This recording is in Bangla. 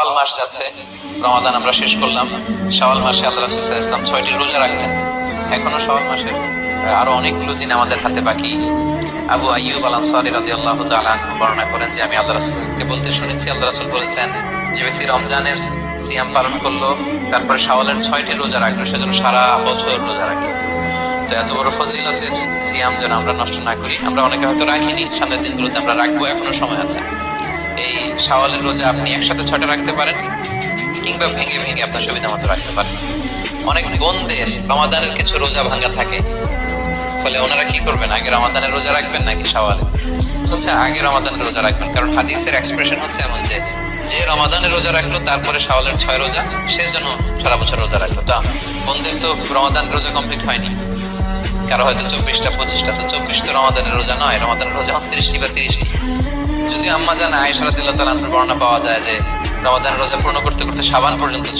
শাওয়াল মাস যাচ্ছে। রমাদান আমরা শেষ করলাম। শাওয়াল মাসে আল্লাহ রাসূল ওয়াসাল্লাম ছয়টি রোজা রাখতেন। এখনও শাওয়াল আরও অনেকগুলো দিন আমাদের হাতে বাকি। আবু আইয়ুব বর্ণনা করেন যে, আমি আল্লাহ বলতে শুনেছি, আল্লাহ বলেছেন যে ব্যক্তি রমজানের সিয়াম পালন করল, তারপরে শাওয়ালের ছয়টি রোজা রাখল, সেজন্য সারা বছর রোজা রাখল। তো এত বড় ফজিলতের সিয়াম যেন আমরা নষ্ট না করি, আমরা অনেকে হয়তো রাখিনি, সামনের দিনগুলোতে আমরা রাখব, এখনও সময় আছে। শাওয়ালের রোজা আপনি একসাথে ছয়টা রাখতে পারেন কিংবা ভেঙে ভেঙে আপনার সুবিধা মতো রাখতে পারেন। অনেক বোনদের রমাদানের কিছু রোজা ভাঙা থাকে। ফলে ওনারা কি করবেন, আগে রমাদানের রোজা রাখবেন নাকি শাওয়ালে হচ্ছে আগে রমাদানের রোজা রাখবেন, কারণ হাদিসের এক্সপ্রেশন হচ্ছে এমন যে যে রমাদানের রোজা রাখল, তারপরে শাওয়ালের ছয় রোজা, সে যেন সারা বছর রোজা রাখল। তা বোনদের তো রমাদান রোজা কমপ্লিট হয়নি। কারও হয়তো চব্বিশটা, পঁচিশটা তো চব্বিশ তো রমাদানের রোজা নয়, রমাদানের রোজা উনত্রিশটি বা তিরিশটি। যদি আম্মা জানে আয়সারা দিল্লাহ তালান্টের বর্ণনা পাওয়া যায় যে রমাদানের রোজা পূর্ণ করতে করতে সাবান পর্যন্ত চলে